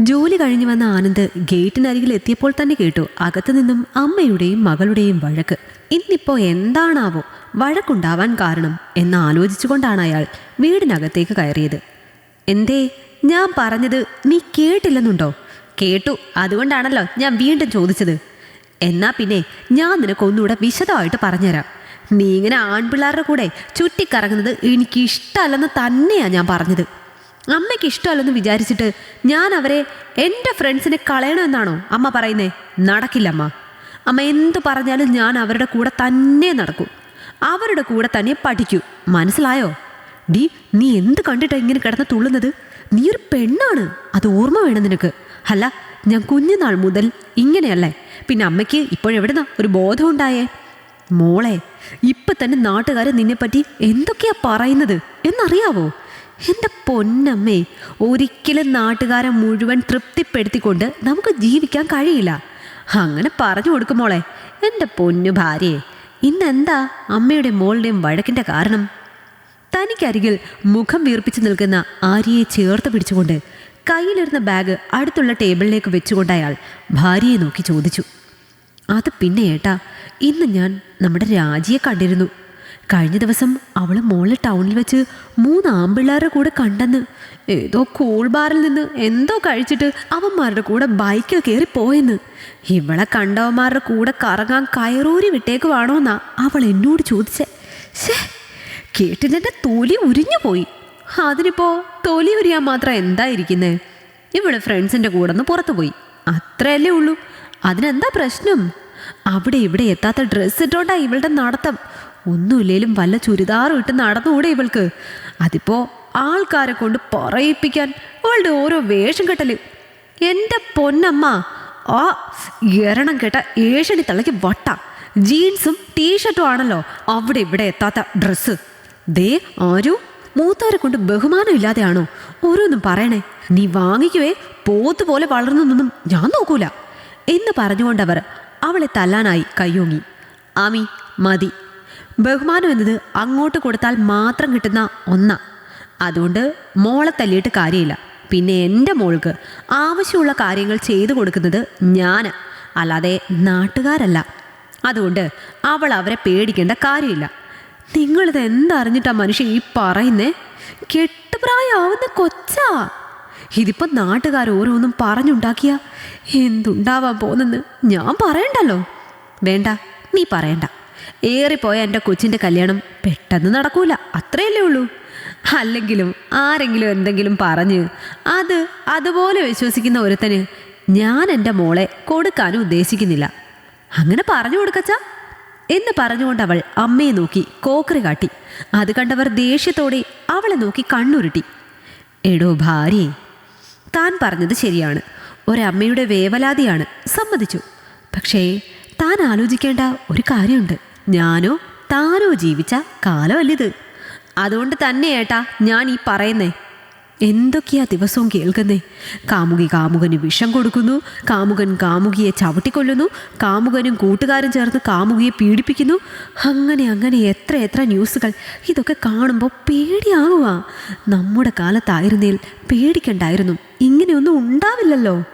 ജോലി കഴിഞ്ഞു വന്ന ആനന്ദ് ഗേറ്റിനരികിൽ എത്തിയപ്പോൾ തന്നെ കേട്ടു അകത്തു നിന്നും അമ്മയുടെയും മകളുടെയും വഴക്ക്. ഇന്നിപ്പോ എന്താണാവോ? വഴക്കുണ്ടാവാൻ കാരണം എന്ന് ആലോചിച്ചുകൊണ്ടാണ് അയാൾ വീടിനകത്തേക്ക് കയറിയത്. എന്തേ? ഞാൻ പറഞ്ഞത് നീ കേട്ടില്ലെന്നുണ്ടോ? കേട്ടു. അതുകൊണ്ടാണല്ലോ ഞാൻ വീണ്ടും ചോദിച്ചത്. എന്നാ പിന്നെ ഞാൻ നിനക്കൊന്നുകൂടെ വിശദമായിട്ട് പറഞ്ഞുതരാം. നീ ഇങ്ങനെ ആൺപിള്ളേരുടെ കൂടെ ചുറ്റിക്കറങ്ങുന്നത് എനിക്ക് ഇഷ്ടമല്ലെന്ന് തന്നെയാ ഞാൻ പറഞ്ഞത്. അമ്മയ്ക്ക് ഇഷ്ടമല്ലെന്ന് വിചാരിച്ചിട്ട് ഞാൻ അവരെ എന്റെ ഫ്രണ്ട്സിനെ കളയണമെന്നാണോ അമ്മ പറയുന്നേ? നടക്കില്ലമ്മ അമ്മ. എന്ത് പറഞ്ഞാലും ഞാൻ അവരുടെ കൂടെ തന്നെ നടക്കും. അവരുടെ കൂടെ തന്നെ പഠിക്കൂ. മനസ്സിലായോ? ഡി നീ എന്ത് കണ്ടിട്ടാ ഇങ്ങനെ കിടന്ന് തുള്ളുന്നത്? നീ ഒരു പെണ്ണാണ്. അത് ഓർമ്മ വേണം നിനക്ക്. അല്ല ഞാൻ കുഞ്ഞുനാൾ മുതൽ ഇങ്ങനെയല്ലേ? പിന്നെ അമ്മയ്ക്ക് ഇപ്പോഴെവിടുന്ന ഒരു ബോധം ഉണ്ടായേ? മോളെ ഇപ്പം തന്നെ നാട്ടുകാർ നിന്നെപ്പറ്റി എന്തൊക്കെയാ പറയുന്നത്? എന്നറിയാവോ? എന്റെ പൊന്നമ്മേ? ഒരിക്കലും നാട്ടുകാരെ മുഴുവൻ തൃപ്തിപ്പെടുത്തിക്കൊണ്ട് നമുക്ക് ജീവിക്കാൻ കഴിയില്ല. അങ്ങനെ പറഞ്ഞു കൊടുക്കുമോളെ എന്റെ പൊന്നു ഭാര്യയെ ഇന്നെന്താ അമ്മയുടെ മോളുടെയും വഴക്കിന്റെ കാരണം? തനിക്കരികിൽ മുഖം വീർപ്പിച്ചു നിൽക്കുന്ന ആര്യയെ ചേർത്ത് പിടിച്ചുകൊണ്ട് കയ്യിലിരുന്ന ബാഗ് അടുത്തുള്ള ടേബിളിലേക്ക് വെച്ചുകൊണ്ട് അയാൾ ഭാര്യയെ നോക്കി ചോദിച്ചു. അത് പിന്നെ ഏട്ടാ ഇന്ന് ഞാൻ നമ്മുടെ രാജിയെ കണ്ടിരുന്നു. കഴിഞ്ഞ ദിവസം അവൾ മോളെ ടൗണിൽ വെച്ച് മൂന്ന് ആമ്പിള്ളേരുടെ കൂടെ കണ്ടെന്ന്. ഏതോ കൂൾ ബാറിൽ നിന്ന് എന്തോ കഴിച്ചിട്ട് അവന്മാരുടെ കൂടെ ബൈക്കിൽ കയറി പോയെന്ന്. ഇവളെ കണ്ടവന്മാരുടെ കൂടെ കറങ്ങാൻ കയറൂരി വിട്ടേക്കുവാണോന്നാ അവൾ എന്നോട് ചോദിച്ചേ. ശേ കേട്ടിട്ടെന്റെ തൊലി ഉരിഞ്ഞു പോയി. അതിനിപ്പോ തൊലി ഉരിയാൻ മാത്രം എന്തായിരിക്കുന്നേ? ഇവൾ ഫ്രണ്ട്സിന്റെ കൂടെ നിന്ന് പുറത്തു പോയി. അത്രയല്ലേ ഉള്ളൂ. അതിനെന്താ പ്രശ്നം? അവിടെ ഇവിടെ എത്താത്ത ഡ്രസ്സ് ഇട്ടോണ്ടാ ഇവളുടെ നടത്തം. ഒന്നുമില്ലേലും വല്ല ചുരിദാറും ഇട്ട് നടന്നുകൂടെ ഇവൾക്ക്. അതിപ്പോ ആൾക്കാരെ കൊണ്ട് പറയിപ്പിക്കാൻ അവളുടെ ഓരോ വേഷം കെട്ടൽ. എന്റെ പൊന്നമ്മ ആ എരണം കേട്ട ഏഷണി തള്ളയ്ക്ക് വട്ട. ജീൻസും ടീഷർട്ടും ആണല്ലോ അവിടെ ഇവിടെ എത്താത്ത ഡ്രസ്സ്. ദേ ആരു മൂത്താരെ കൊണ്ട് ബഹുമാനം ഇല്ലാതെയാണോ? ഓരോന്നും പറയണേ. നീ വാങ്ങിക്കുവേ പോത്ത് പോലെ വളർന്നൊന്നും ഞാൻ നോക്കൂല. എന്ന് പറഞ്ഞുകൊണ്ടവർ അവളെ തല്ലാനായി കയ്യോങ്ങി. ആമി മതി. ബഹുമാനം എന്നത് അങ്ങോട്ട് കൊടുത്താൽ മാത്രം കിട്ടുന്ന ഒന്നാ. അതുകൊണ്ട് മോളെ തല്ലിയിട്ട് കാര്യമില്ല. പിന്നെ എന്റെ മോൾക്ക് ആവശ്യമുള്ള കാര്യങ്ങൾ ചെയ്തു കൊടുക്കുന്നത് ഞാൻ അല്ലാതെ നാട്ടുകാരല്ല. അതുകൊണ്ട് അവൾ അവരെ പേടിക്കേണ്ട കാര്യമില്ല. നിങ്ങളിത് എന്തറിഞ്ഞിട്ടാ മനുഷ്യൻ ഈ പറയുന്നേ? കെട്ടുപ്രായാവുന്ന കൊച്ചാ. ഇതിപ്പോൾ നാട്ടുകാർ ഓരോന്നും പറഞ്ഞുണ്ടാക്കിയ എന്തുണ്ടാവാൻ പോകുന്നെന്ന് ഞാൻ പറയണ്ടല്ലോ. വേണ്ട നീ പറയണ്ട. ഏറിപ്പോയ എന്റെ കൊച്ചിന്റെ കല്യാണം പെട്ടെന്ന് നടക്കൂല അത്രയല്ലേ ഉള്ളൂ. അല്ലെങ്കിലും ആരെങ്കിലും എന്തെങ്കിലും പറഞ്ഞ് അത് അതുപോലെ വിശ്വസിക്കുന്ന ഒരുത്തന് ഞാൻ എന്റെ മോളെ കൊടുക്കാനും ഉദ്ദേശിക്കുന്നില്ല. അങ്ങനെ പറഞ്ഞു കൊടുക്കച്ച? എന്ന് പറഞ്ഞുകൊണ്ട് അവൾ അമ്മയെ നോക്കി കോക്കറി കാട്ടി. അത് കണ്ടവർ ദേഷ്യത്തോടെ അവളെ നോക്കി കണ്ണുരുട്ടി. എടോ ഭാര്യേ താൻ പറഞ്ഞത് ശരിയാണ്. ഒരമ്മയുടെ വേവലാതിയാണ് സമ്മതിച്ചു. പക്ഷേ താൻ ആലോചിക്കേണ്ട ഒരു കാര്യമുണ്ട്. ഞാനോ? താനോ ജീവിച്ച കാലമല്ലിത്. അതുകൊണ്ട് തന്നെ ഏട്ടാ ഞാൻ ഈ പറയുന്നേ. എന്തൊക്കെയാ ദിവസവും കേൾക്കുന്നേ? കാമുകി കാമുകന് വിഷം കൊടുക്കുന്നു കാമുകൻ കാമുകിയെ ചവിട്ടിക്കൊല്ലുന്നു കാമുകനും കൂട്ടുകാരും ചേർന്ന് കാമുകിയെ പീഡിപ്പിക്കുന്നു. അങ്ങനെ അങ്ങനെ എത്ര എത്ര ന്യൂസുകൾ. ഇതൊക്കെ കാണുമ്പോൾ പേടിയാകുക. നമ്മുടെ കാലത്തായിരുന്നേൽ പേടിക്കണ്ടായിരുന്നു. ഇങ്ങനെയൊന്നും ഉണ്ടാവില്ലല്ലോ.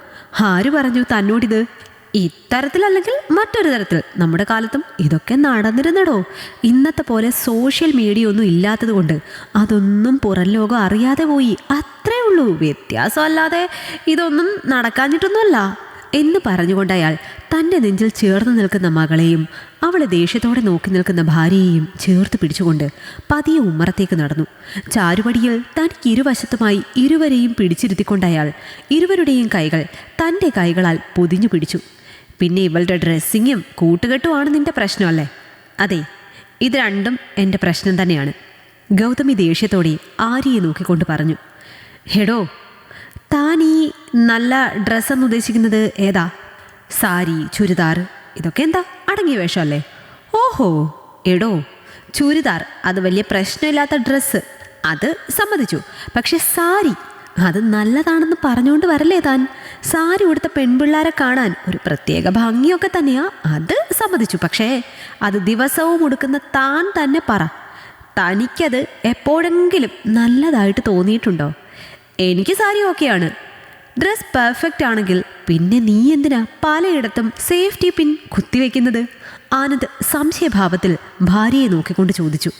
ആര് പറഞ്ഞു തന്നോടിത്? ഇത്തരത്തിലല്ലെങ്കിൽ മറ്റൊരു തരത്തിൽ. നമ്മുടെ കാലത്തും ഇതൊക്കെ നടന്നിരുന്നടോ. ഇന്നത്തെ പോലെ സോഷ്യൽ മീഡിയ ഒന്നും ഇല്ലാത്തതുകൊണ്ട് അതൊന്നും പുറം ലോകം അറിയാതെ പോയി. അത്രേ ഉള്ളൂ. വ്യത്യാസമല്ലാതെ ഇതൊന്നും നടക്കാഞ്ഞിട്ടൊന്നുമല്ല. എന്ന് പറഞ്ഞുകൊണ്ട് അയാൾ തന്റെ നെഞ്ചിൽ ചേർന്ന് നിൽക്കുന്ന മകളെയും അവളെ ദേഷ്യത്തോടെ നോക്കി നിൽക്കുന്ന ഭാര്യയെയും ചേർത്ത് പിടിച്ചുകൊണ്ട് പതിയെ ഉമ്മറത്തേക്ക് നടന്നു. ചാരുപടിയിൽ തനിക്ക് ഇരുവശത്തുമായി ഇരുവരെയും പിടിച്ചിരുത്തിക്കൊണ്ട് അയാൾ ഇരുവരുടെയും കൈകൾ തന്റെ കൈകളാൽ പൊതിഞ്ഞു പിടിച്ചു. പിന്നെ ഇവളുടെ ഡ്രസ്സിങ്ങും കൂട്ടുകെട്ടുമാണ് നിന്റെ പ്രശ്നമല്ലേ അതെ ഇത് രണ്ടും എന്റെ പ്രശ്നം തന്നെയാണ്. ഗൗതമി ദേഷ്യത്തോടെ ആര്യയെ നോക്കിക്കൊണ്ട് പറഞ്ഞു ഹെടോ താൻ ഈ നല്ല ഡ്രസ്സെന്ന് ഉദ്ദേശിക്കുന്നത് ഏതാ? സാരി ചുരിദാർ ഇതൊക്കെ എന്താ? അടങ്ങിയ വേഷമല്ലേ? ഓഹോ എടോ ചുരിദാർ അത് വലിയ പ്രശ്നമില്ലാത്ത ഡ്രസ്സ് അത് സമ്മതിച്ചു. പക്ഷെ സാരി അത് നല്ലതാണെന്ന് പറഞ്ഞുകൊണ്ട് വരല്ലേ താൻ? സാരി ഉടുത്ത പെൺപിള്ളാരെ കാണാൻ ഒരു പ്രത്യേക ഭംഗിയൊക്കെ തന്നെയാ. അത് സമ്മതിച്ചു. പക്ഷേ അത് ദിവസവും ഉടുക്കുന്ന താൻ തന്നെ പറ. തനിക്കത് എപ്പോഴെങ്കിലും നല്ലതായിട്ട് തോന്നിയിട്ടുണ്ടോ? എനിക്ക് സാരി ഓക്കെയാണ്. ഡ്രസ് പെർഫെക്റ്റ് ആണെങ്കിൽ പിന്നെ നീ എന്തിനാ പലയിടത്തും സേഫ്റ്റി പിൻ കുത്തിവെക്കുന്നത്? ആനന്ദ് സംശയഭാവത്തിൽ ഭാര്യയെ നോക്കിക്കൊണ്ട് ചോദിച്ചു.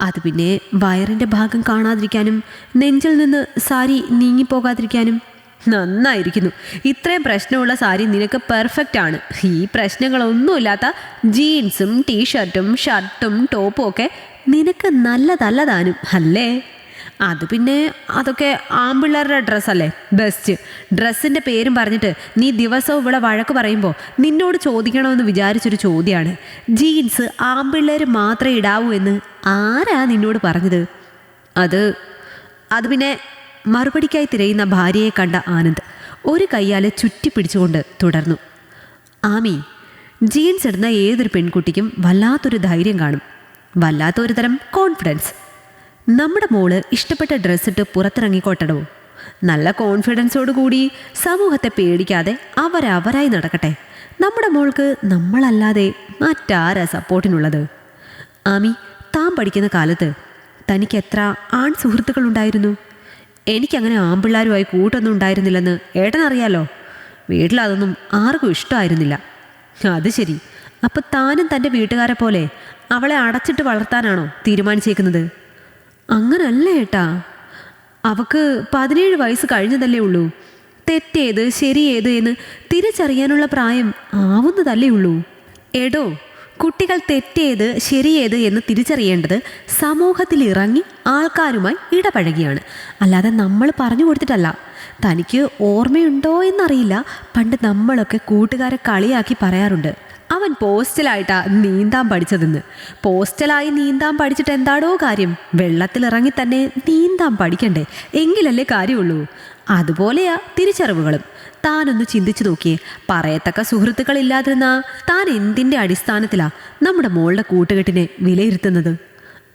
അത് പിന്നെ വയറിന്റെ ഭാഗം കാണാതിരിക്കാനും നെഞ്ചിൽ നിന്ന് സാരി നീങ്ങിപ്പോകാതിരിക്കാനും നന്നായിരിക്കുന്നു. ഇത്രയും പ്രശ്നമുള്ള സാരി നിനക്ക് പെർഫെക്റ്റ് ആണ്. ഈ പ്രശ്നങ്ങളൊന്നുമില്ലാത്ത ജീൻസും ടീഷർട്ടും ഷർട്ടും ടോപ്പും ഒക്കെ നിനക്ക് നല്ലതല്ലതാനും അല്ലേ? അത് പിന്നെ അതൊക്കെ ആമ്പിള്ളേരുടെ ഡ്രസ്സല്ലേ ബെസ്റ്റ് ഡ്രസ്സിന്റെ പേരും പറഞ്ഞിട്ട് നീ ദിവസവും ഇവിടെ വഴക്ക് പറയുമ്പോൾ നിന്നോട് ചോദിക്കണമെന്ന് വിചാരിച്ചൊരു ചോദ്യമാണ് ജീൻസ് ആമ്പിള്ളേർ മാത്രമേ ഇടാവൂ എന്ന് ആരാ നിന്നോട് പറഞ്ഞത്? അത് അത് പിന്നെ മറുപടിക്കായി തിരയുന്ന ഭാര്യയെ കണ്ട ആനന്ദ് ഒരു കൈയാലെ ചുറ്റി പിടിച്ചുകൊണ്ട് തുടർന്നു. ആമി ജീൻസ് ഇടുന്ന ഏതൊരു പെൺകുട്ടിക്കും വല്ലാത്തൊരു ധൈര്യം കാണും. വല്ലാത്തൊരു തരം കോൺഫിഡൻസ്. നമ്മുടെ മോൾ ഇഷ്ടപ്പെട്ട ഡ്രസ്സ് ഇട്ട് പുറത്തിറങ്ങിക്കോട്ടടോ നല്ല കോൺഫിഡൻസോട് കൂടി സമൂഹത്തെ പേടിക്കാതെ അവരവരായി നടക്കട്ടെ. നമ്മുടെ മോൾക്ക് നമ്മളല്ലാതെ മറ്റാരാ സപ്പോർട്ടിനുള്ളത്? ആമി താൻ പഠിക്കുന്ന കാലത്ത് തനിക്ക് എത്ര ആൺ സുഹൃത്തുക്കളുണ്ടായിരുന്നു എനിക്കങ്ങനെ ആമ്പിള്ളാരുമായി കൂട്ടൊന്നും ഉണ്ടായിരുന്നില്ലെന്ന് ഏട്ടനറിയാലോ? വീട്ടിലതൊന്നും ആർക്കും ഇഷ്ടമായിരുന്നില്ല. അത് ശരി. അപ്പൊ താനും തന്റെ വീട്ടുകാരെ പോലെ അവളെ അടച്ചിട്ട് വളർത്താനാണോ തീരുമാനിച്ചേക്കുന്നത്? അങ്ങനല്ല ഏട്ടാ. അവക്ക് പതിനേഴ് വയസ്സ് കഴിഞ്ഞതല്ലേ ഉള്ളൂ. തെറ്റേത് ശരിയേത് എന്ന് തിരിച്ചറിയാനുള്ള പ്രായം ആവുന്നതല്ലേ ഉള്ളൂ. എടോ കുട്ടികൾ തെറ്റേത് ശരിയേത് എന്ന് തിരിച്ചറിയേണ്ടത് സമൂഹത്തിൽ ഇറങ്ങി ആൾക്കാരുമായി ഇടപഴകിയാണ്. അല്ലാതെ നമ്മൾ പറഞ്ഞു കൊടുത്തിട്ടല്ല. തനിക്ക് ഓർമ്മയുണ്ടോ എന്നറിയില്ല. പണ്ട് നമ്മളൊക്കെ കൂട്ടുകാരെ കളിയാക്കി പറയാറുണ്ട്. അവൻ പോസ്റ്റലായിട്ടാ നീന്താൻ പഠിച്ചതെന്ന്. പോസ്റ്റലായി നീന്താൻ പഠിച്ചിട്ട് എന്താടോ കാര്യം? വെള്ളത്തിലിറങ്ങി തന്നെ നീന്താൻ പഠിക്കണ്ടേ? എങ്കിലല്ലേ കാര്യമുള്ളൂ. അതുപോലെയാ തിരിച്ചറിവുകളും. താനൊന്ന് ചിന്തിച്ചു നോക്കിയേ. പറയത്തക്ക സുഹൃത്തുക്കളില്ലാതിരുന്ന താൻ എന്തിന്റെ അടിസ്ഥാനത്തിലാ നമ്മുടെ മോളുടെ കൂട്ടുകെട്ടിനെ വിലയിരുത്തുന്നത്?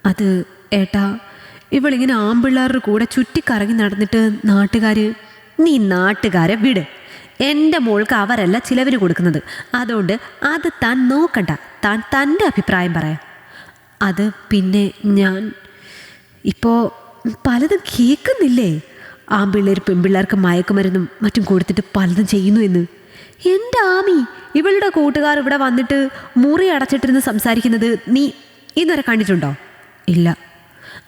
അത് ഏട്ടാ ഇവളിങ്ങനെ ആമ്പിള്ളാരുടെ കൂടെ ചുറ്റിക്കറങ്ങി നടന്നിട്ട് നാട്ടുകാർ നീ നാട്ടുകാരെ വിട്. എന്റെ മോൾക്ക് അവരല്ല ചിലവിന് കൊടുക്കുന്നത്. അതുകൊണ്ട് അത് താൻ നോക്കണ്ട. താൻ തന്റെ അഭിപ്രായം പറയാം. അത് പിന്നെ ഞാൻ. ഇപ്പോൾ പലതും കേൾക്കുന്നില്ലേ? ആമ്പിള്ളേർ പെൺപിള്ളേർക്ക് മയക്കുമരുന്നും മറ്റും കൊടുത്തിട്ട് പലതും ചെയ്യുന്നു എന്ന്. എന്റെ ആമി ഇവളുടെ കൂട്ടുകാർ ഇവിടെ വന്നിട്ട് മുറി അടച്ചിട്ടിരുന്ന് സംസാരിക്കുന്നത് നീ ഇന്നുവരെ കണ്ടിട്ടുണ്ടോ? ഇല്ല.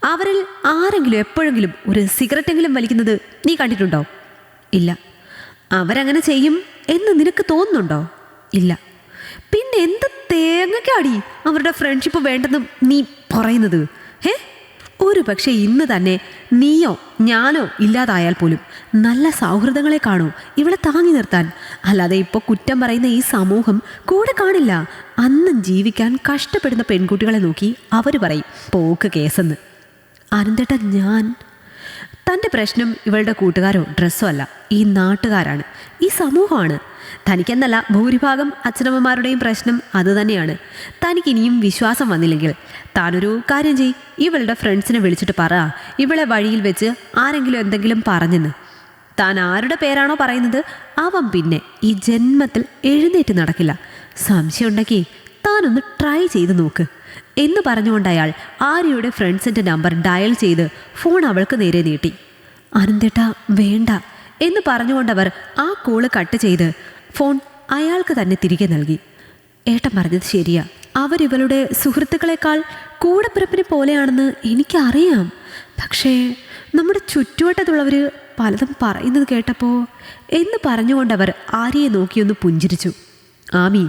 അവരിൽ ആരെങ്കിലും എപ്പോഴെങ്കിലും ഒരു സിഗരറ്റെങ്കിലും വലിക്കുന്നത് നീ കണ്ടിട്ടുണ്ടോ? ഇല്ല. അവരങ്ങനെ ചെയ്യും എന്ന് നിനക്ക് തോന്നുന്നുണ്ടോ? ഇല്ല. പിന്നെ എന്ത് തേങ്ങയ്ക്കാടി അവരുടെ ഫ്രണ്ട്ഷിപ്പ് വേണ്ടെന്ന് നീ പറയുന്നത്? ഹേ? ഒരു പക്ഷേ ഇന്ന് തന്നെ നീയോ ഞാനോ ഇല്ലാതായാൽ പോലും നല്ല സൗഹൃദങ്ങളെ കാണൂ ഇവിടെ താങ്ങി നിർത്താൻ. അല്ലാതെ ഇപ്പോൾ കുറ്റം പറയുന്ന ഈ സമൂഹം കൂടെ കാണില്ല. അന്നും ജീവിക്കാൻ കഷ്ടപ്പെടുന്ന പെൺകുട്ടികളെ നോക്കി അവർ പറയും പോക്ക് കേസെന്ന്. അനന്തേട്ട ഞാൻ. തന്റെ പ്രശ്നം ഇവളുടെ കൂട്ടുകാരോ ഡ്രസ്സോ അല്ല ഈ നാട്ടുകാരാണ് ഈ സമൂഹമാണ്. തനിക്കെന്നല്ല ഭൂരിഭാഗം അച്ഛനമ്മമാരുടെയും പ്രശ്നം അതുതന്നെയാണ്. തനിക്ക് ഇനിയും വിശ്വാസം വന്നില്ലെങ്കിൽ. താനൊരു കാര്യം ചെയ് ഇവളുടെ ഫ്രണ്ട്സിനെ വിളിച്ചിട്ട് പറ. ഇവളെ വഴിയിൽ വെച്ച് ആരെങ്കിലും എന്തെങ്കിലും പറഞ്ഞെന്ന്. താൻ ആരുടെ പേരാണോ പറയുന്നത്? അവൻ പിന്നെ ഈ ജന്മത്തിൽ എഴുന്നേറ്റ് നടക്കില്ല. സംശയമുണ്ടെങ്കിൽ താനൊന്ന് ട്രൈ ചെയ്ത് നോക്ക്. എന്ന് പറഞ്ഞുകൊണ്ട് അയാൾ ആര്യയുടെ ഫ്രണ്ട്സിന്റെ നമ്പർ ഡയൽ ചെയ്ത് ഫോൺ അവൾക്ക് നേരെ നീട്ടി. അനന്തേട്ടാ വേണ്ട. എന്ന് പറഞ്ഞുകൊണ്ടവർ ആ കോൾ കട്ട് ചെയ്ത് ഫോൺ അയാൾക്ക് തന്നെ തിരികെ നൽകി. ഏട്ടൻ പറഞ്ഞത് ശരിയാ. അവരിവളുടെ സുഹൃത്തുക്കളെക്കാൾ കൂടപ്പിറപ്പിനെ പോലെയാണെന്ന് എനിക്കറിയാം. പക്ഷേ നമ്മുടെ ചുറ്റുവട്ടത്തുള്ളവർ പലതും പറയുന്നത് കേട്ടപ്പോൾ എന്ന് പറഞ്ഞുകൊണ്ടവർ ആര്യയെ നോക്കിയൊന്ന് പുഞ്ചിരിച്ചു. ആമി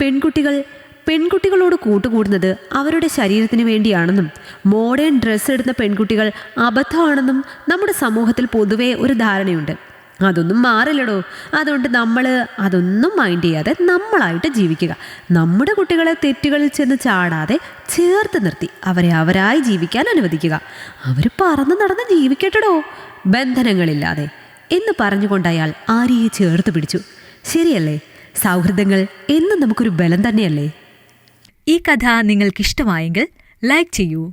പെൺകുട്ടികൾ പെൺകുട്ടികളോട് കൂട്ടുകൂടുന്നത് അവരുടെ ശരീരത്തിന് വേണ്ടിയാണെന്നും മോഡേൺ ഡ്രസ്സ് ഇടുന്ന പെൺകുട്ടികൾ അബദ്ധമാണെന്നും നമ്മുടെ സമൂഹത്തിൽ പൊതുവേ ഒരു ധാരണയുണ്ട്. അതൊന്നും മാറില്ലടോ. അതുകൊണ്ട് നമ്മൾ അതൊന്നും മൈൻഡ് ചെയ്യാതെ നമ്മളായിട്ട് ജീവിക്കുക. നമ്മുടെ കുട്ടികളെ തെറ്റുകളിൽ ചെന്ന് ചാടാതെ ചേർത്ത് നിർത്തി അവരെ അവരായി ജീവിക്കാൻ അനുവദിക്കുക. അവർ പറന്ന് നടന്ന് ജീവിക്കട്ടടോ. ബന്ധനങ്ങളില്ലാതെ. എന്ന് പറഞ്ഞുകൊണ്ട് അയാൾ ആര്യയെ ചേർത്ത് പിടിച്ചു. ശരിയല്ലേ? സൗഹൃദങ്ങൾ എന്നും നമുക്കൊരു ബലം തന്നെയല്ലേ? ഈ കഥ നിങ്ങൾക്കിഷ്ടമായെങ്കിൽ ലൈക്ക് ചെയ്യൂ.